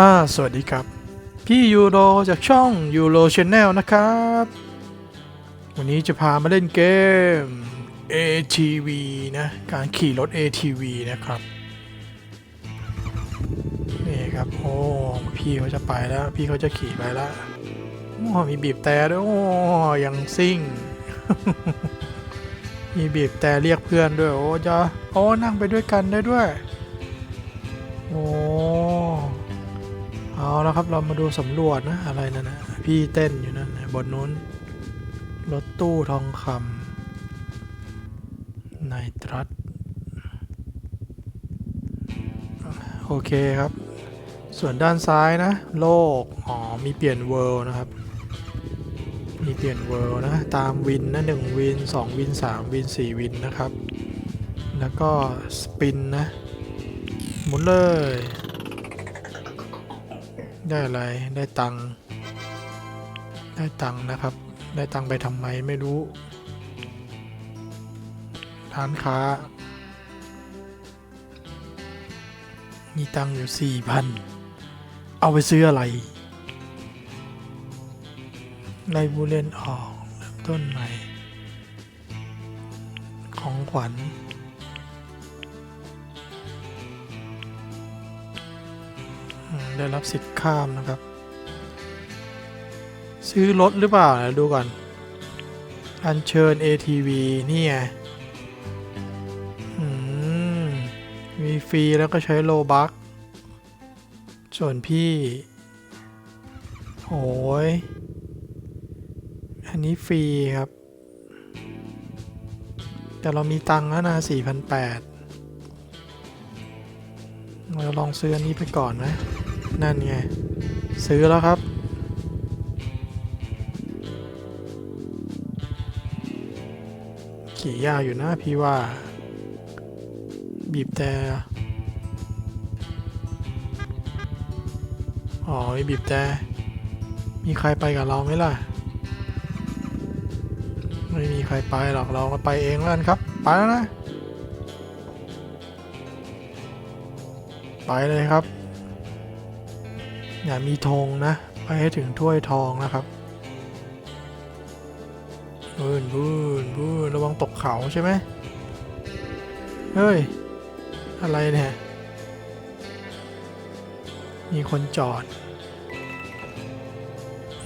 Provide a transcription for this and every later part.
อ่าสวัสดีครับ พี่ยูโรจากช่องยูโรช n แนลนะครับ วันนี้จะพามาเล่นเกม ATV นะ การขี่รถ ATV นะครับ นี่ครับ โอ้พี่เขาจะไปแล้ว พี่เขาจะขี่ไปแล้วโอ้มีบีบแต่ด้วยโอ้ยังซิ่ง มีบีบแต่เรียกเพื่อนด้วย โอ้จะโอ้นั่งไปด้วยกันได้ด้วย โอ้ เอาแล้วครับเรามาดูสำรวจนะอะไรนั่นนะพี่เต้นอยู่นั่นนะบนนู้นรถตู้ทองคำไนตรัสโอเคครับ ส่วนด้านซ้ายนะ โลก อ๋อ มีเปลี่ยนเวิลด์นะครับ มีเปลี่ยนเวิลด์นะ ตามวินนะ1วิน2วิน3วิน4วินนะครับ แล้วก็สปินนะ หมุนเลย ได้อะไร ได้ตังค์ ได้ตังค์นะครับ ได้ตังค์ไปทำไมไม่รู้ ร้านค้า มีตังค์อยู่สี่พัน เอาไปซื้ออะไร ไล่ผู้เล่นออกเริ่มต้นใหม่ ของขวัญได้รับสิทธิ์ ข้ามนะครับ ซื้อรถหรือเปล่านะดูก่อน อัญเชิญ ATV นี่ไงมมีฟรีแล้วก็ใช้โลบักส่วนพี่โอ้ยอันนี้ฟรีครับ แต่เรามีตังค์แล้วนะ4,800เราลองซื้ออันนี้ไปก่อนนะ นั่นไง ซื้อแล้วครับ ขี่ยากอยู่นะพี่ว่า บีบแต่อ๋อมีบีบแต่มีใครไปกับเราไหมล่ะ ไม่มีใครไปหรอกเราก็ไปเองแล้วกันครับ ไปแล้วนะ ไปเลยครับ อย่ามีธงนะ ไปให้ถึงถ้วยทองนะครับบูนบูนบูนระวังตกเขาใช่ไหมเฮ้ย อะไรเนี่ย มีคนจอด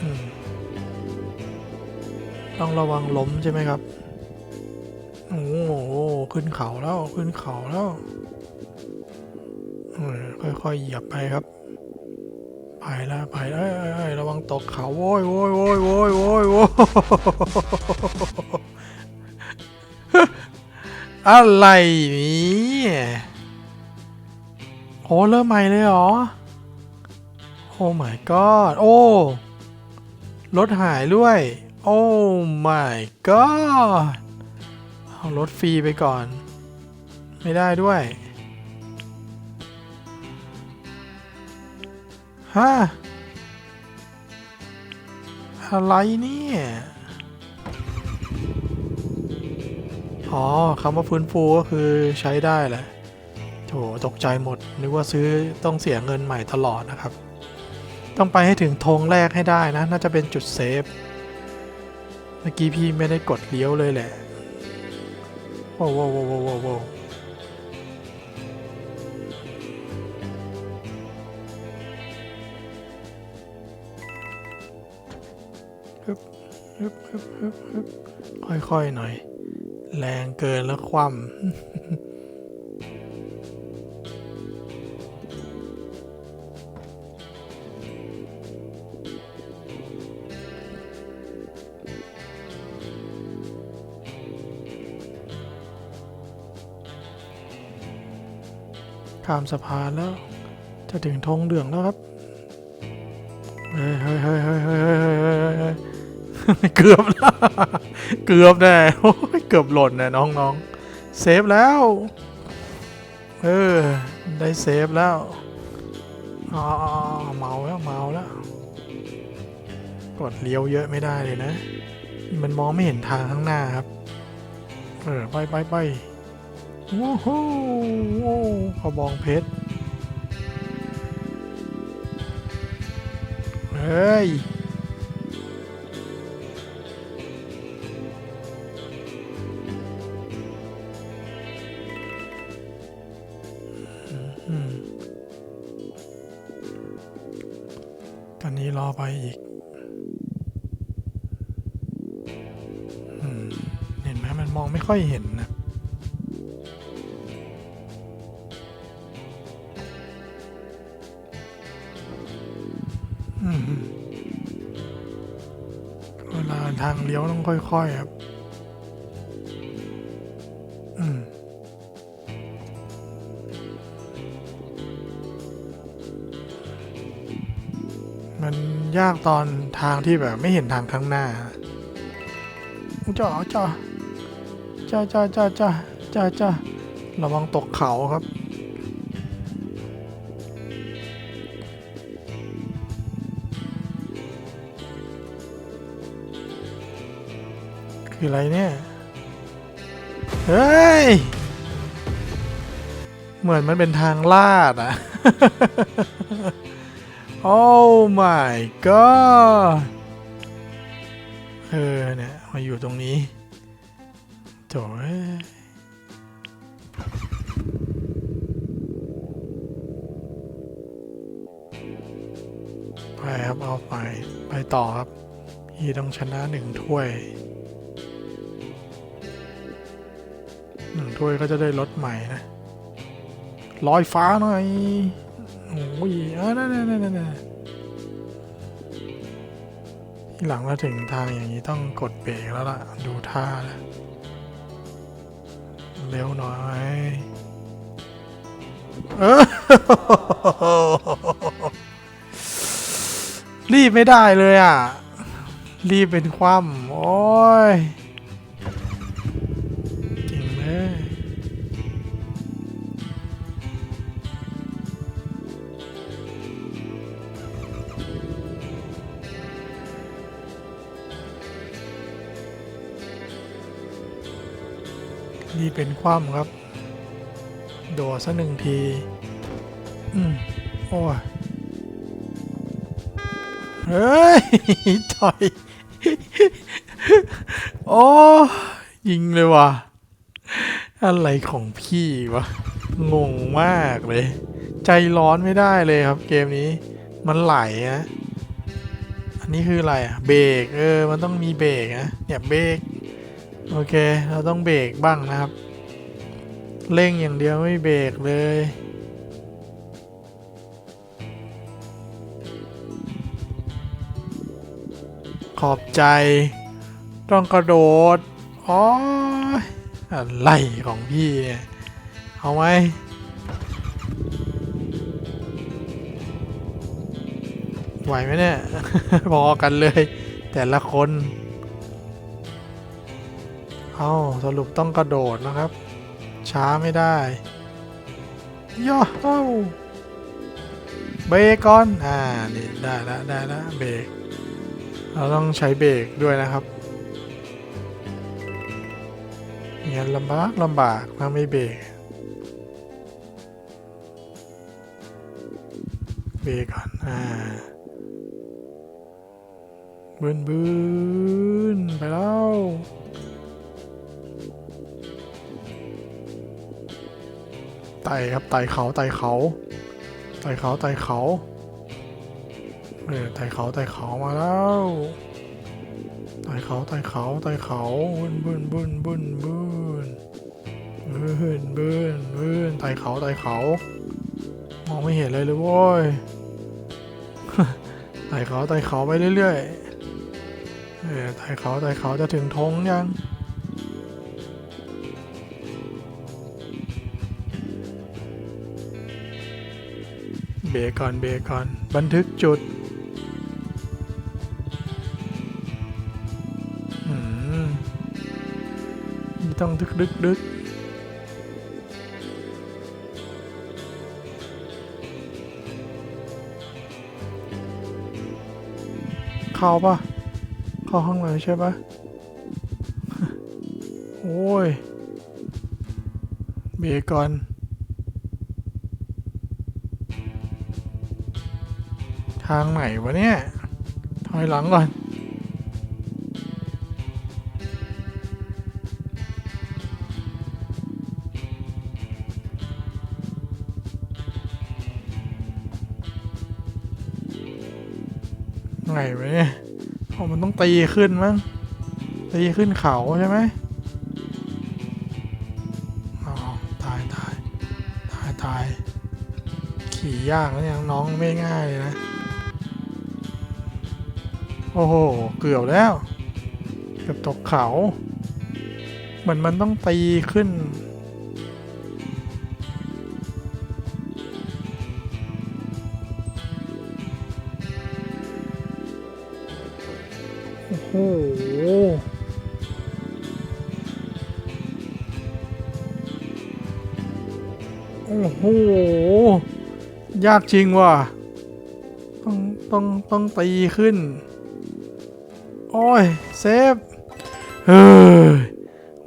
อต้องระวังล้มใช่ไหมครับโอ้โหขึ้นเขาแล้วขึ้นเขาแล้วเออค่อยๆเหยียบไปครับ ไปแล้วไปแล้วเอ้ยเอ้ยเอ้ยระวังตกเขาโว้ยโว้ยโว้ยโว้ยโว้ยโว้ยอะไรนี่โอ้เริ่มใหม่เลยเหรอ โอ้ my god โอ้รถหายด้วย โอ้ my god เอารถฟรีไปก่อน ไม่ได้ด้วย ฮะอะไรเนี่ย อ๋อคำว่าฟื้นฟูก็คือใช้ได้แหละโถตกใจหมด นึกว่าซื้อต้องเสียเงินใหม่ตลอดนะครับ ต้องไปให้ถึงธงแรกให้ได้นะ น่าจะเป็นจุดเซฟ เมื่อกี้พี่ไม่ได้กดเลี้ยวเลยแหละว้าวว้าวว้าวว้วว้ ฮึบฮึบฮึบค่อย ๆ หน่อย แรงเกินแล้วคว่ำข้ามสะพานแล้ว จะถึงธงเหลืองแล้วครับ เฮ้ยเฮ้ยเฮ้ยเฮ้ย เกือบแล้วเกือบแน่โอ้ยเกือบหล่นแน่น้องๆ เซฟแล้ว เออ ได้เซฟแล้วอ๋อเมาแล้วเมาแล้ว กดเลี้ยวเยอะไม่ได้เลยนะ มันมองไม่เห็นทางข้างหน้าครับ เออ ไปไปไปโอ้โหกระบองเพชร เฮ้ย รอไปอีกอเห็นไหมมันมองไม่ค่อยเห็นนะเวลาทางเลี้ยวต้องค่อย ๆ ครับ ยากตอนทางที่แบบไม่เห็นทางข้างหน้าจ้าจ้าจ้าจ้าจ้าจ้าจ้าจ้าระวังตกเขาครับ คืออะไรเนี่ย เฮ้ย เหมือนมันเป็นทางลาดอะ โอ้ my god เออเนี่ยมาอยู่ตรงนี้โถ่ไปครับ เอาไป ไปต่อครับพี่ต้องชนะหนึ่งถ้วยหนึ่งถ้วยก็จะได้รถใหม่นะลอยฟ้าหน่อย โอ้ยเออนั่นนั่นนั่นที่หลังเราถึงทางอย่างนี้ต้องกดเบรกแล้วล่ะ ดูท่าเร็วหน่อย เออรีบไม่ได้เลยอะ รีบเป็นคว่ำโอ้ย เป็นคว่ำครับ โดดสักหนึ่งที อืมโอ้ยเฮ้ยถอย โอ้ยยิงเลยว่ะ อะไรของพี่วะ งงมากเลย ใจร้อนไม่ได้เลยครับเกมนี้ มันไหลนะอันนี้คืออะไรอะเบรก เออ มันต้องมีเบรกนะ เนี่ยเบรก โอเค เราต้องเบรกบ้างนะครับ เร่งอย่างเดียวไม่เบรกเลย ขอบใจ ต้องกระโดดอ๋ออะไรของพี่เนี่ยเอาไหมไหวไหมเนี่ย พอกันเลย แต่ละคน เอาสรุปต้องกระโดดนะครับ ช้าไม่ได้ย่อเอ้าเบรกก่อนอ่านี่ได้แล้วได้แล้วเบรกเราต้องใช้เบรกด้วยนะครับงั้นลำบากลำบากถ้าไม่เบรกเบรกก่อนอ่าบืนบืนไปแล้ว ไต่ครับไต่เขาไต่เขาไต่เขาไต่เขาเออไต่เขาไต่เขามาแล้วไต่เขาไต่เขาไต่เขาบึนบึนบึนบึนบึนบึนบึนบึนไต่เขาไต่เขามองไม่เห็นเลยเลยโว้ยไต่เขาไต่เขาไปเรื่อยๆเออไต่เขาไต่เขาจะถึงธงยัง เบรกก่อนเบรกก่อน บันทึกจุดอืมม่ต้องดึกดึกดึกเข้าปะเข้าห้องเลยใช่ปะโอ้ยเบรกก่อน ทางไหนวะเนี่ย ถอยหลังก่อนไงวะเนี่ยโอ้มันต้องตีขึ้นมั้ง ตีขึ้นเขาใช่ไหมอ๋อตายตายตายตาย ขี่ยากแล้วเนี่ยน้องไม่ง่ายเลยนะ โอ้โห เกือบแล้ว เกือบตกเขา เหมือนมันต้องตีขึ้น โอ้โหโอ้โห ยากจริงว่ะ ต้อง ต้อง ต้องตีขึ้น อ้ย เซฟ เฮ้ย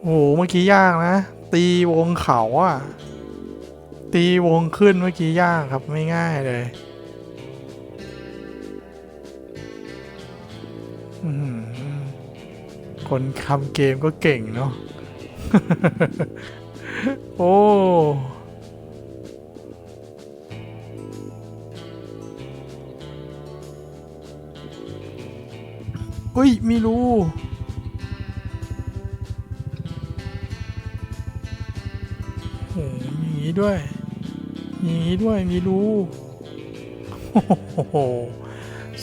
โอ้โหเมื่อกี้ยากนะ ตีวงเขาอะตีวงขึ้นเมื่อกี้ยากครับไม่ง่ายเลยคนทำเกมก็เก่งเนาะ โอ้ อุ้ย มีรูโหมีนี้ด้วย มีนี้ด้วย มีรูโอ้โห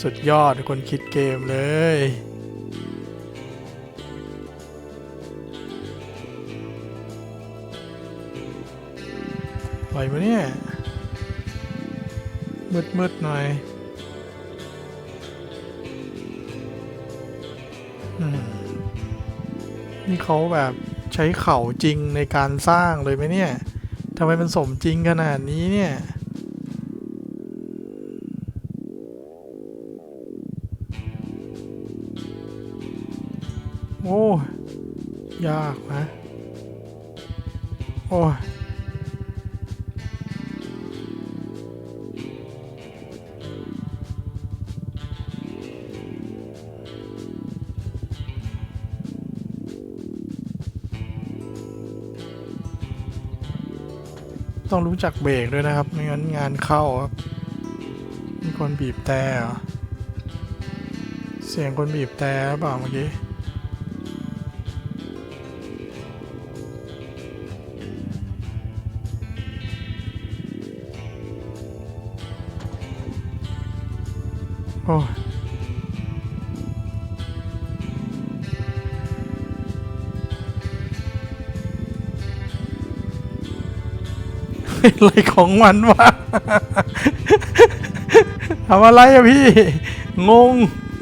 สุดยอดคนคิดเกมเลยอะไรวะเนี่ยมืดๆหน่อย นี่เขาแบบใช้เข่าจริงในการสร้างเลยไหมเนี่ยทำไมมันสมจริงขนาดนี้เนี่ย รู้จักเบรกด้วยนะครับ ไม่งั้นงานเข้าครับ มีคนบีบแต่เหรอเสียงคนบีบแต่หรือเปล่าเมื่อกี้โอ้ อะไรของมันวะทำอะไรอะพี่ งง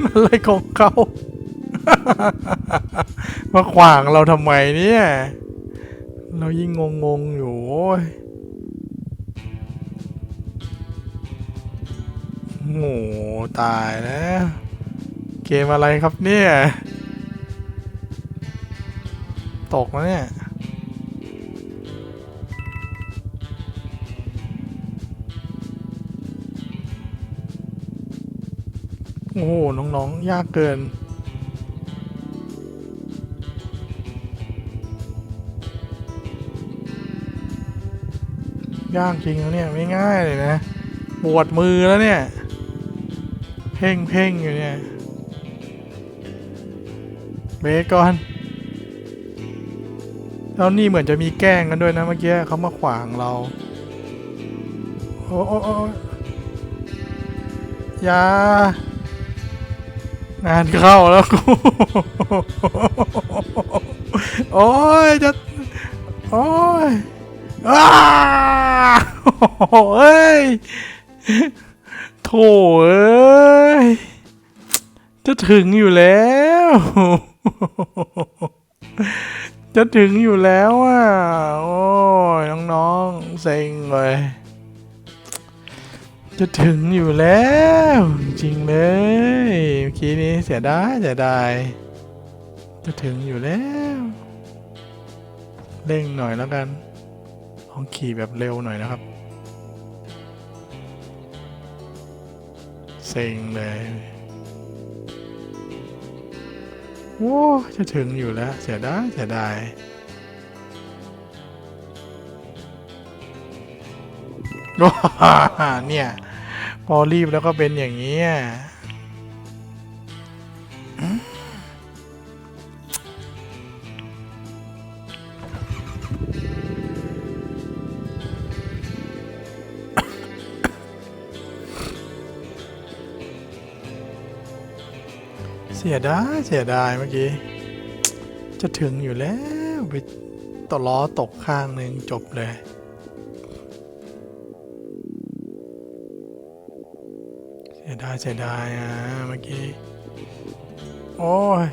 อะไรของเขามาขวางเราทำไมเนี่ย เรายิ่งงงงๆอยู่โอ้ยโหตายแล้วเกมอะไรครับเนี่ย ตกแล้วเนี่ย โอ้โห น้องๆ ยากเกิน ยากจริงแล้วเนี่ย ไม่ง่ายเลยนะ ปวดมือแล้วเนี่ย เพ่งเพ่งอยู่เนี่ย เบรกก่อน แล้วนี่เหมือนจะมีแกล้งกันด้วยนะเมื่อกี้เขามาขวางเรา โอ้โอ้โอ้ยา งานเข้าแล้วกู โอ้ยจะ โอ้ยอ้าเอ้ยโถเอ้ย จะถึงอยู่แล้ว จะถึงอยู่แล้วอะ โอ้ยน้องๆเซ็งเลย จะถึงอยู่แล้ว จริงเลยเมื่อกี้นี้เสียดายเสียดาย จะถึงอยู่แล้ว เร่งหน่อยแล้วกันลองขี่แบบเร็วหน่อยนะครับ เซ็งเลยโอ้จะถึงอยู่แล้ว เสียดายเสียดายเนี่ย พอรีบแล้วก็เป็นอย่างนี้เสียดายเสียดายเมื่อกี้ จะถึงอยู่แล้ว ไปต่อล้อตกข้างหนึ่งจบเลย เสียดายอะเมื่อกี้ โอ้ย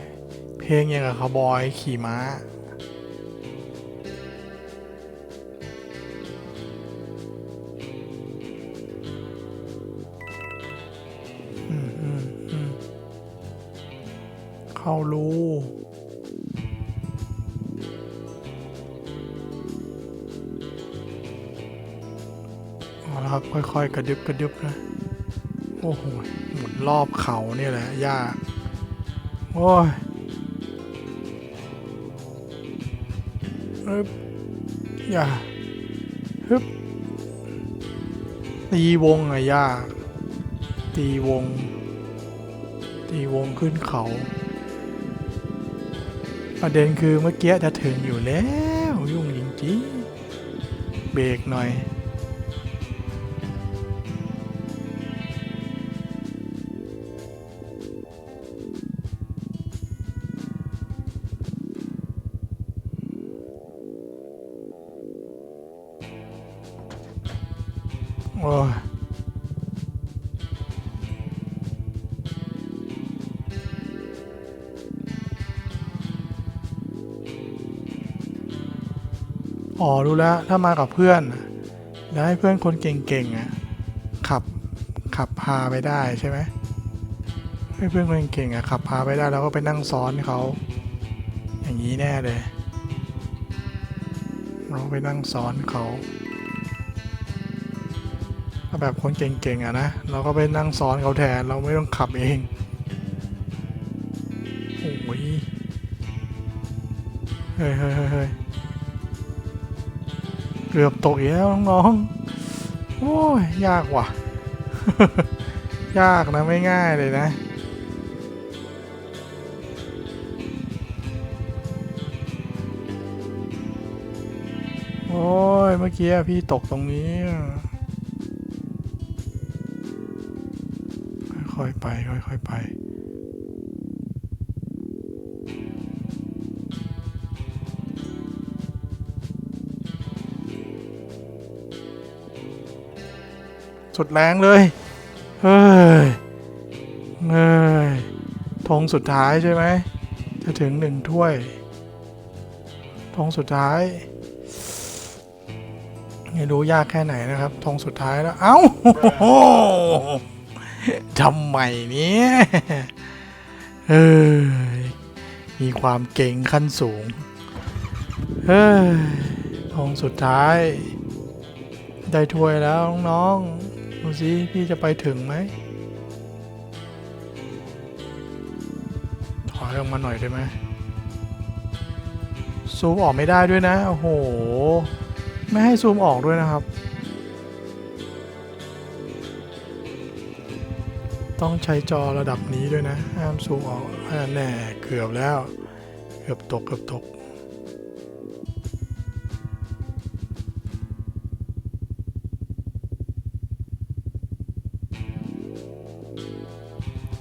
เพลงอย่างกับคาบอยขี่ม้าอืมเข้ารูเอาละครับ ค่อย ๆ กระดึบกระดึบนะ อ้โหหมุนรอบเขาเนี่ยแหละยากโอ้ยฮึบอย่าฮึบตีวงอะยาก ตีวง ตีวงขึ้นเขา ประเด็นคือเมื่อกี้จะถึงอยู่แล้ว ยุ่งจริงๆเบรกหน่อย อ๋อรู้แล้วถ้ามากับเพื่อน แล้วให้เพื่อนคนเก่งๆอะขับขับพาไปได้ใช่ไหมให้เพื่อนคนเก่งๆอะขับพาไปได้แล้วก็ไปนั่งซ้อนเขาอย่างนี้แน่เลยเราไปนั่งซ้อนเขาถ้าแบบคนเก่งๆอะนะเราก็ไปนั่งซ้อนเขาแทนเราไม่ต้องขับเองโอ้ยเฮ้ยเฮ้ยเฮ้ย เกือบตกอีกแล้วน้องๆ โอ้ย ยากว่ะ ยากนะไม่ง่ายเลยนะโอ้ย เมื่อกี้พี่ตกตรงนี้อะค่อยๆไป ค่อยๆไป สุดแรงเลย เฮ้ยเฮ้ยธงสุดท้ายใช่ไหม จะถึงหนึ่งถ้วยธงสุดท้าย ไม่รู้ยากแค่ไหนนะครับธงสุดท้ายแล้ว เอ้าทำไมเนี่ยเฮ้ยมีความเก่งขั้นสูง เฮ้ยทองสุดท้าย ได้ถ้วยแล้วน้องๆ ดูสิพี่จะไปถึงไหม ถอยออกมาหน่อยได้ไหมซูมออกไม่ได้ด้วยนะ โอ้โห ไม่ให้ซูมออกด้วยนะครับ ต้องใช้จอระดับนี้ด้วยนะ ห้ามซูมออกอ่าแน่ เกือบแล้ว เกือบตก เกือบตก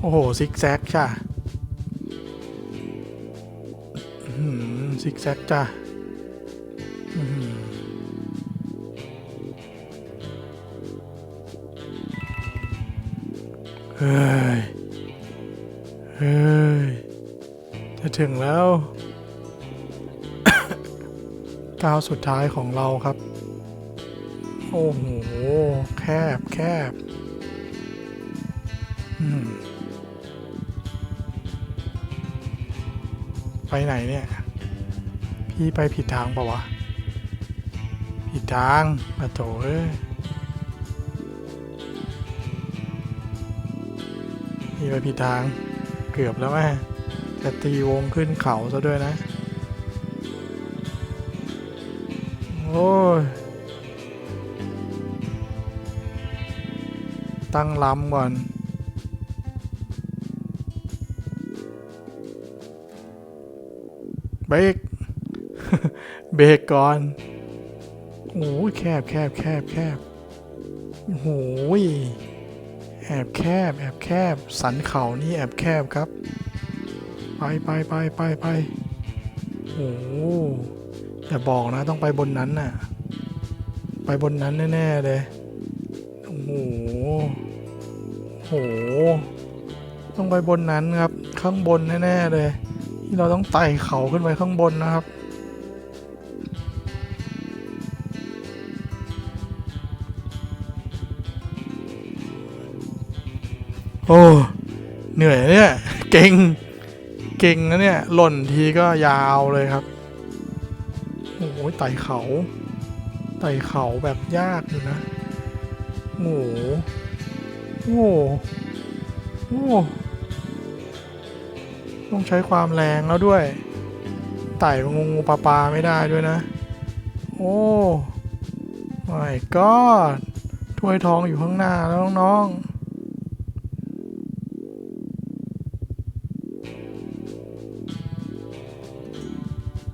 โอ้โห ซิกแซกจ้ะซิกแซกจ้ะเฮ้ย เฮ้ย จะถึงแล้ว ก้าวสุดท้ายของเราครับ โอ้โห แคบแคบ อืม ไปไหนเนี่ย พี่ไปผิดทางปล่าวะ ผิดทางมาโถเอ้ยพี่ไปผิดทางเกือบแล้วแม่แต่ตีวงขึ้นเขาซะด้วยนะ โอ้ย ตั้งลำก่อน รก เบรกก่อน โอ้ยแคบแคบแคบแคบโอ้โหยแอบแคบแอบแคบ สันเขานี่แอบแคบครับ ไปไปไปไปไปโอ้อย่าบอกนะต้องไปบนนั้นน่ะ ไปบนนั้นแน่ๆเลย โอ้โหโอ้โหต้องไปบนนั้นครับ ข้างบนแน่ๆเลย ที่เราต้องไต่เขาขึ้นไปข้างบนนะครับ โอ้เหนื่อยเนี่ย เก่ง เก่งนะเนี่ย หล่นทีก็ยาวเลยครับ โอ้โหไต่เขาไต่เขาแบบยากอยู่นะ โอ้โห โอ้โหโอ้โห ต้องใช้ความแรงแล้วด้วย ไต่งูงูปลาปลาไม่ได้ด้วยนะ โอ้ my god ถ้วยทองอยู่ข้างหน้าแล้วน้องๆ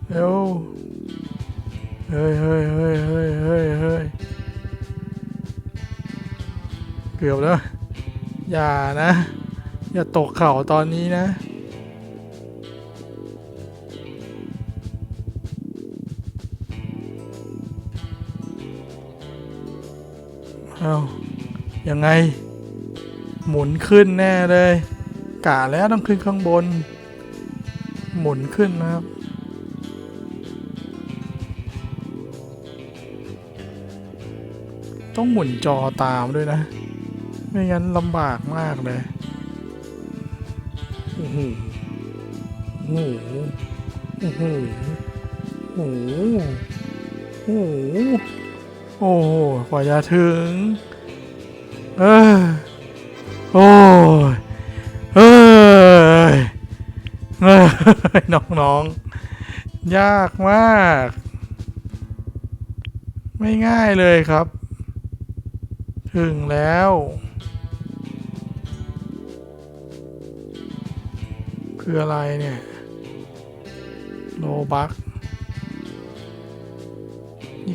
เร็วเฮ้ยเฮ้ยเฮ้ยเฮ้ยเฮ้ยเฮ้ยเกือบแล้ว อย่านะ อย่าตกเข่าตอนนี้นะ เอายังไง หมุนขึ้นแน่เลยกะแล้วต้องขึ้นข้างบน หมุนขึ้นนะครับ ต้องหมุนจอตามด้วยนะ ไม่งั้นลำบากมากเลยโอ้โหโอ้โหโอ้โหโอ้โห โอ้กว่าจะถึง เออโอ้ยเอ้ยเอ้ยน้องๆ ยากมาก ไม่ง่ายเลยครับ ถึงแล้วคืออะไรเนี่ย โลบัก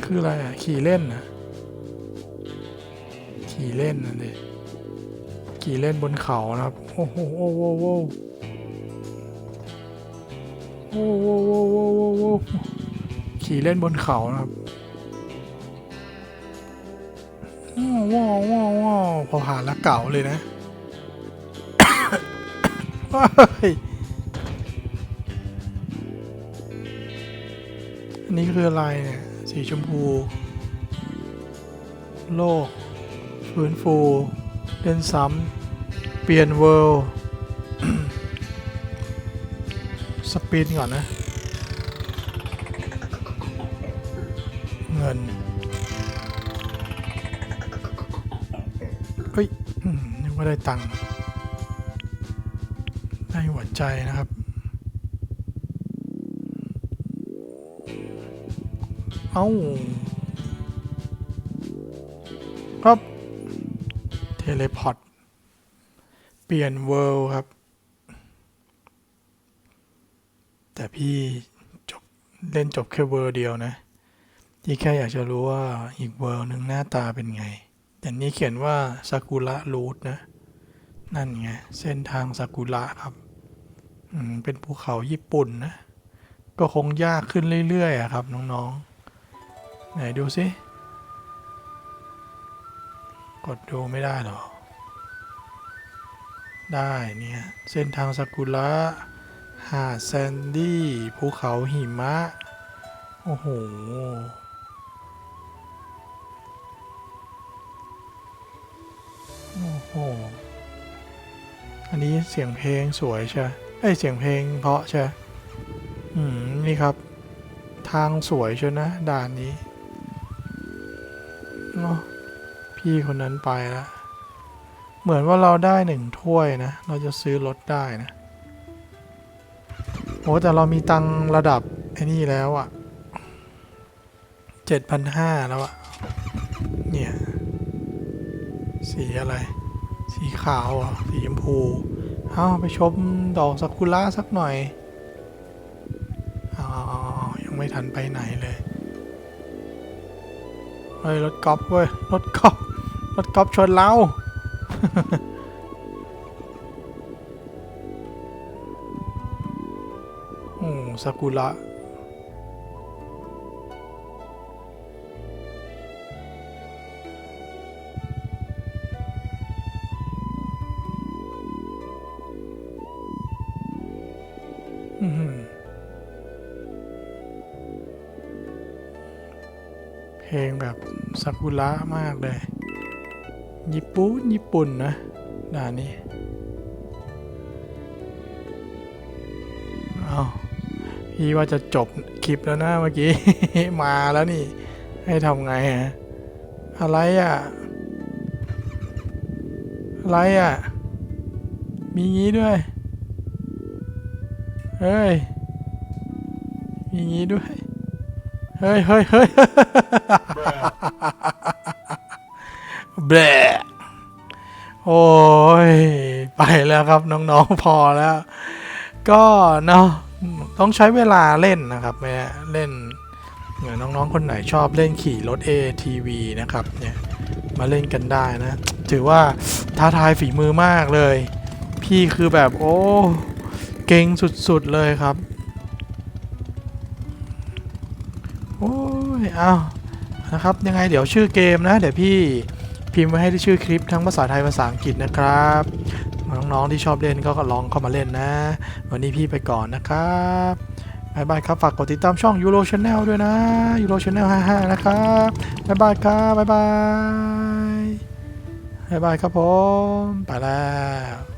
คืออะไรอะ ขี่เล่นนะขี่เล่นนะเด็ขี่เล่นบนเขานะครับ โอ้โหโอ้โหโอ้โหโอ้โหโอ้โหโอ้โหขี่เล่นบนเขานะครับว้าวว้าวว้าวพอผ่านแล้วเก่าเลยนะอันนี้คืออะไรเนี่ย สีชมพู โลก ฟื้นฟู เล่นซ้ำ เปลี่ยนเวิลด์สปินก่อนนะ เงิน เฮ้ยอืมนึกว่าได้ตังค์ได้หัวใจนะครับ เอ้าครับเทเลพอร์ตเปลี่ยนเวิลด์ครับ แต่พี่จบเล่นจบแค่เวิลด์เดียวนะ ที่แค่อยากจะรู้ว่าอีกเวิลด์หนึ่งหน้าตาเป็นไง แต่นี้เขียนว่าซากุระรูทนะ นั่นไง เส้นทางซากุระครับอืมเป็นภูเขาญี่ปุ่นนะ ก็คงยากขึ้นเรื่อยๆครับน้องๆ ไหนดูสิกดดูไม่ได้หรอ ได้เนี่ย เส้นทางซากุระ หาดแซนดี้ ภูเขาหิมะ โอ้โห โอ้โห อันนี้เสียงเพลงสวยใช่ไอยเสียงเพลงเพราะใช่ อืม นี่ครับ ทางสวยใช่นะด่านนี้ พี่คนนั้นไปแล้วเหมือนว่าเราได้หนึ่งถ้วยนะ เราจะซื้อรถได้นะโอ้แต่เรามีตังระดับไอ้นี่แล้วอะเจ็ดพันห้าแล้วอะเนี่ย สีอะไร สีขาวอะสีชมพู เอาไปชมดอกซากุระสักหน่อยอาเอาเอาเอายังไม่ทันไปไหนเลย เฮ้ยรถกอล์ฟเว้ยรถกอล์ฟรถกอล์ฟชนเราโอ้ซากุระ ซากุระมากเลย ญี่ปุ่นญี่ปุ่นนะด่านนี้เอาพี่ว่าจะจบคลิปแล้วนะเมื่อกี้ มาแล้วนี่ ให้ทำไงฮะอะไรอะ อะไรอะ มีงี้ด้วย เฮ้ย มีงี้ด้วย เฮ้ยเฮ้ยเฮ้ย แบะโอ้ย ไปแล้วครับน้องๆพอแล้ว ก็เนาะต้องใช้เวลาเล่นนะครับแม่เล่นเหมือนน้องๆ คนไหนชอบเล่นขี่รถ ATV นะครับ เนี่ย มาเล่นกันได้นะ ถือว่าท้าทายฝีมือมากเลย พี่คือแบบโอ้เก่งสุดๆเลยครับ โอ้ยเอา นะครับ ยังไงเดี๋ยวชื่อเกมนะ เดี๋ยวพี่พิมพ์ไว้ให้ที่ชื่อคลิปทั้งภาษาไทยภาษาอังกฤษนะครับ น้องๆที่ชอบเล่นก็ลองเข้ามาเล่นนะ วันนี้พี่ไปก่อนนะครับบายบายครับ ฝากกดติดตามช่อง Euro Channel ด้วยนะ Euro Channel 55 นะครับบายบายครับบายบายบายบายครับผม ไปแล้ว